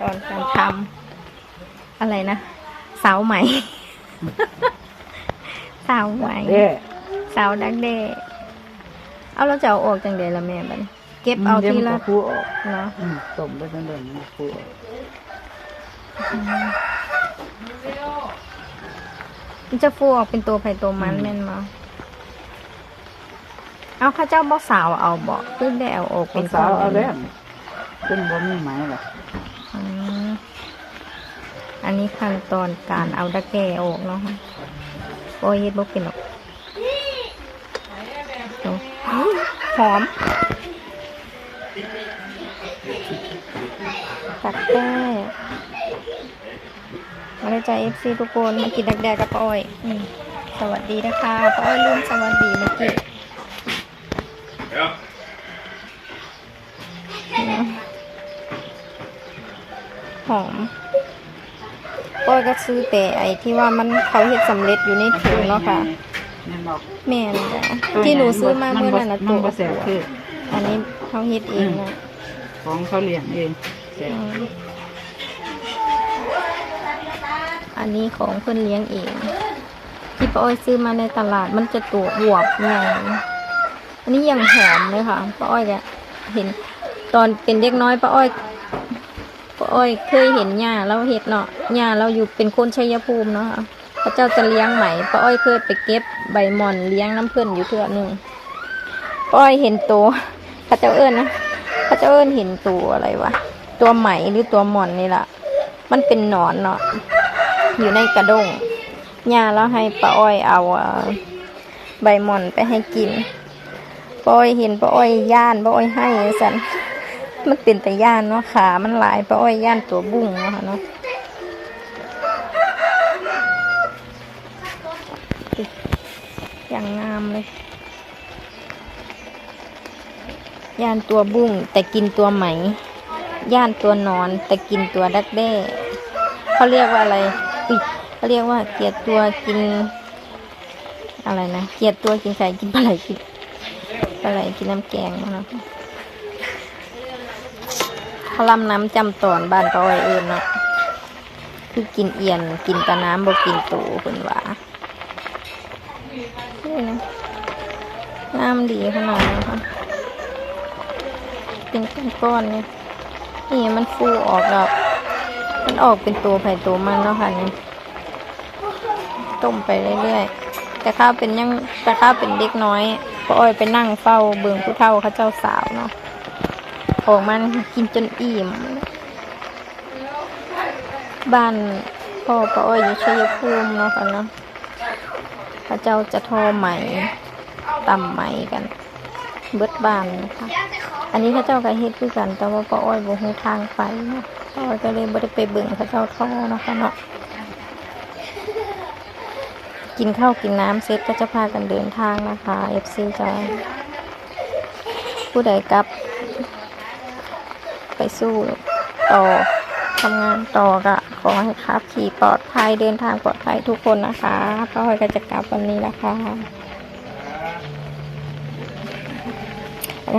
ตอนการทำอะไรนะสาวไหมสาวไหมเด้สาวดักเด้เอาเราจะเอาออกจังเดละแม่บัดนี้เก็บเอาทีละผู้ออกเนาะอืมต้มไปทั้งเดิมผู้ออกมันจะฟูออกเป็นตัวไผ่ตัวมันแม่นมาเอาข้าเจ้าบ่สาวเอาบ่คือได้เอาออกเป็เป็นนสาวเอาก้แล้นวขึ้นบ่มีไหมล่ะอืม อันนี้ขั้นตอนการเอาดักแก่ออกเนาะโอ้ยเฮ็ดบ่เป็นหรอกเอาหอมตักแก้มาเลยจ้าเอฟซีทุกคนมากินดักแดกกับป้าอ้อยอืมสวัสดีนะคะป้าอ้อยลืมสวัสดีเมื่อกี้หอม ป้อยก็ซื้อแต่ไอ้ที่ว่ามันเขาเฮ็ดสำเร็จอยู่ในถุงเนาะค่ะแม่นบอกแม่นจ้ะที่หนูซื้อมาเมื่อนั้นนะมัตันวบ่แสบคืออันนี้เขาเฮ็ดเองนะของเขาเลี้ยงเองแสบอืมอันนี้ของเพื่อนเลี้ยงเองที่ป้าอ้อยซื้อมาในตลาดมันจะตัวอวบใหญ่อันนี้ยังหอมเลยค่ะป้าอ้อยเนี่ยเห็นตอนเป็นเด็กน้อยป้าอ้อยป้า อ้อยเคยเห็นย่าเราเห็ดเนาะย่าเราอยู่เป็นคนชัยภูมิเนาะค่ะพระเจ้าจะเลี้ยงไหมป้าอ้อยเคยไปเก็บใบหม่อนเลี้ยงน้ำเพื่อนอยู่เทื่อหนึ่งป้าอ้อยเห็นตัวพระเจ้าเอิญนะพระเจ้าเอิญเห็นตัวอะไรวะตัวไหมหรือตัวหม่อนนี่แหละมันเป็นหนอนเนาะอยู่ในกระด้งย่าเราให้ป้าอ้อยเอาใบหม่อนไปให้กินป้าอ้อยเห็นป้าอ้อยย่านป้าอ้อยให้สัน มันเป็นแต่ย่านเนาะขามันหลายปะอ้อยย่านตัวบุ้งเนาะค่ะเนาะอย่างงามเลย ย่านตัวบุ้งแต่กินตัวไหม ย่านตัวนอนแต่กินตัวดักแด้เขาเรียกว่าอะไรอุ๊ยเขาเรียกว่าเกียดตัวกิน อะไรนะ เกียดตัวกินไข่กินปลาไหลกินปลาไหลกินน้ำแกงเนาะาลำน้ำจำตอนบ้านเขาไว้เอื่นเนาะคือกินเอียนกินตะน้ำบ่กินตูคนว่านี่นะน้ำดีขนาดนี้ค่ะเป็นก้อนๆเนี่ยนี่มันฟูออกดอกมันออกเป็นตัวไผ่ตัวมันแล้วค่ะนี่ต้มไปเรื่อยๆ แต่ข้าเป็นยังแต่ข้าเป็นเด็กน้อยก็อ้อยไปนั่งเฝ้าเบิ่งผู้เฒ่าเขาเจ้าสาวเนาะ ของมันกินจนอิ่ม บ้านพ่อป้าอ้อยอยู่ชัยภูมิเนาะค่ะเนาะพระเจ้าจะทอไหมต่ำไหมกัน เบิดบ้านนะคะอันนี้พระเจ้าก็เฮ็ดคือกัน แต่ว่าป้าอ้อยบ่ฮู้ทางไปเนาะป้าอ้อยก็เลยบ่ได้ไปเบิ่งพระเจ้าทอเนาะค่ะเนาะกินข้าวกินน้ำเสร็จก็จะพากันเดินทางนะคะ FC จะผู้ใดกับ ไปสู้ต่อทำงานต่อก็ขอให้ขับ ขี่ปลอดภัยเดินทางปลอดภัยทุกคนนะคะป้าหอยก็จะกลับวันนี้นะคะ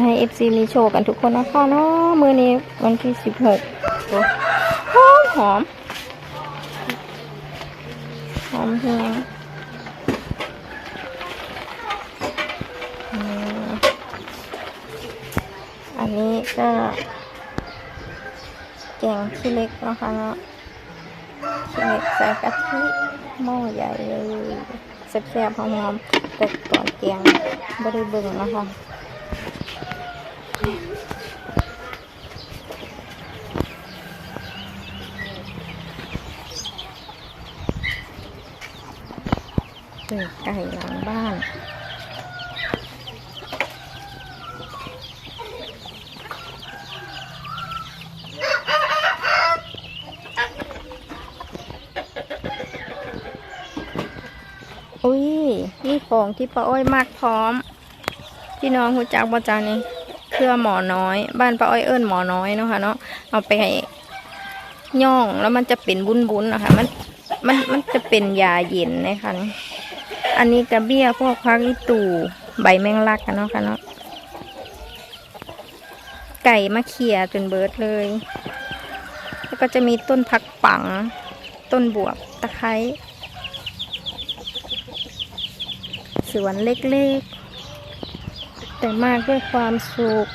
ให้เอฟซีมีโชว์กันทุกคนนะคะเนาะมือนี้วันที่สิบหกหอมหอมหอมเฮียงอืมอันนี้ก็ แกงขี้เล็กนะคะเนาะขี้เล็กใส่กะทิหม้อใหญ่เลยแซ่บๆหอมๆแต่ตอนแกงไม่ได้เบิ่งนะคะไก่หลังบ้าน อุ้ยนี่ของที่ป้าอ้อยมากพร้อม พี่น้องหูจักบ่จานี่เครือหมอน้อย บ้านป้าอ้อยเอิ้นหมอน้อยเนาะค่ะเนาะเอาไปให้ย่องแล้วมันจะเป็นบุ้นๆนะคะมันมันมันจะเป็นยาเย็นนะคะอันนี้กระเบี้ยพวกพักอีตู่ใบแมงลักกันเนาะค่ะเนาะไก่มาเขี่ยจนเบิดเลย แล้วก็จะมีต้นผักปัง ต้นบวบตะไคร้ส วนเล็กๆ แต่มากด้วยความสุข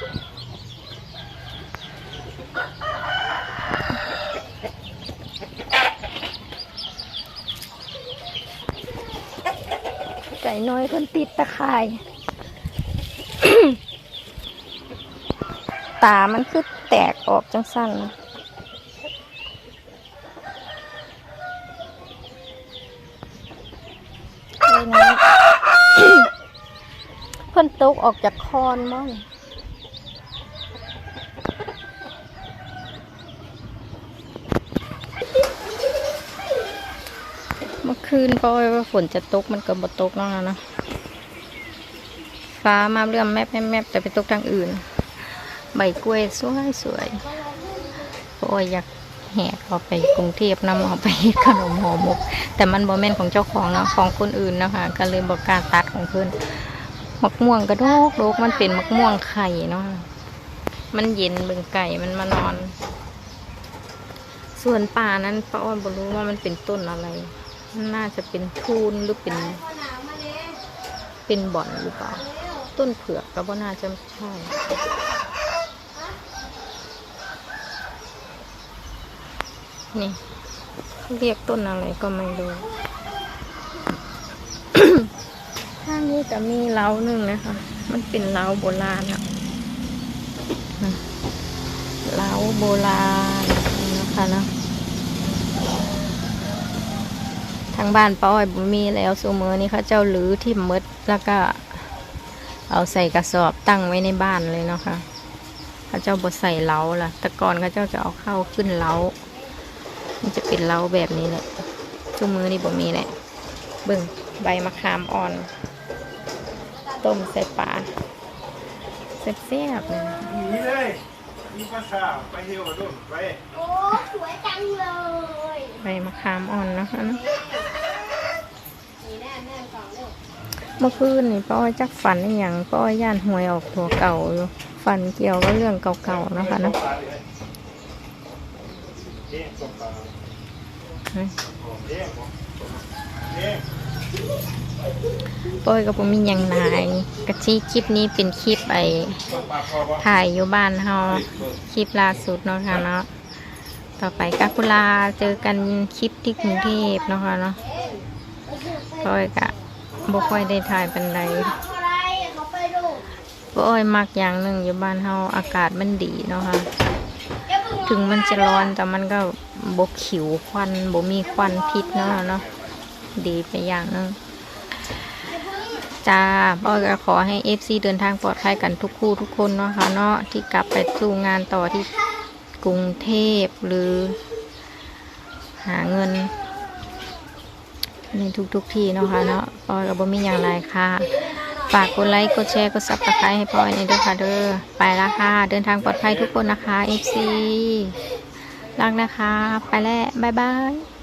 ไก่น้อยคนติดตะข่าย ตามันคือแตกออกจังสั้นนะไก่น้อย เพิ่นตกออกจากคอนมั้งเมื่อคืนก็ว่าฝนจะตกมันก็บ่ตกเนาะนะฟ้ามาเรื่อมแมบแมบแมบแต่ไปตกทางอื่น ใบกล้วยสวยสวยโอ้ยอยากแหกเอาไปกรุงเทพนำเอาไปขนมห่อหมก แต่มันบ่แม่นของเจ้าของเนาะของคนอื่นนะคะก็เลยบอกการตัดของเพิ่อน มะม่วงกระโดกโดกมันเป็นมะม่วงไข่เนาะมันเย็นเบิ่งไก่มันมานอน ส่วนป่านั้นป้าอ้อนบ่รู้ว่ามันเป็นต้นอะไร น่าจะเป็นทูนหรือเป็น เป็นบ่อนหรือเปล่า ต้นเผือกก็บ่น่าจะใช่นี่เรียกต้นอะไรก็ไม่รู้ ข้างนี้ก็มีเล้าหนึ่งนะคะ มันเป็นเล้าโบราณอะเล้าโบราณนะคะเนาะทางบ้านป้าอ้อยบ่มีแล้วซูเมอร์นี่เขาเจ้าหรือที่มดแล้วก็ เอาใส่กระสอบตั้งไว้ในบ้านเลยเนาะค่ะเขาเจ้าบดใส่เล้าล่ะแต่ก่อนเขาเจ้าจะเอาเข้าขึ้นเล้ามันจะเป็นเล้าแบบนี้แหละชูมือนี่บ่มีแหละเบิ่งใบมะขามอ่อน ต้มใส่ปลาแซ่บๆเลยหนีเลยมีภาษาไปเที่ยวกับนุ่นไปโอ้สวยจังเลยใบมะขามอ่อนนะคะเนาะนี่แน่แน่สองลูกเมื่อคืนนี่ป้าอ้อยจักฝันอหย่างป้าอ้อยย่านหวยออกตัวเก่าอยู่ฝันเกี่ยวกับเรื่องเก่าๆนะคะเนาะเอ๊ะส่งปลาอืมเอ๊ะเอ๊ะป้อยกับผมมีอย่างนายกะชี้คลิปนี้เป็นคลิปไอถ่ายอยู่บ้านเฮาคลิปล่าสุดเนาะค่ะเนาะต่อไปกาคุลาเจอกันคลิปที่กรุงเทพเนาะค่ะเนาะป้ยกะบ่ค่อยได้ถ่ายปันไรปดูป้ยมักอย่างหนึ่งอยู่บ้านเฮาอากาศมันดีเนาะค่ะถึงมันจะร้อนแต่มันก็ บกขิวควันบมีควันพิษเนาะเนาะดีไปอย่างนึงจ้าป้อยก็ขอให้เอฟซีเดินทางปลอดภัยกันทุกคู่ทุกคนเนาะค่ะเนาะที่กลับไปสู่งานต่อที่กรุงเทพหรือ หาเงิน ในทุกๆที่เนาะค่ะเนาะปอยก็บ่มีอย่างไรค่ะ ฝากกดไลค์กดแชร์กดซับสไครต์ให้ปอยในด้วยค่ะเด้อไปล้วค่ะ เดินทางปลอดภัยทุกคนนะคะ FC รักนะคะ ไปแล้ว บ๊ายบาย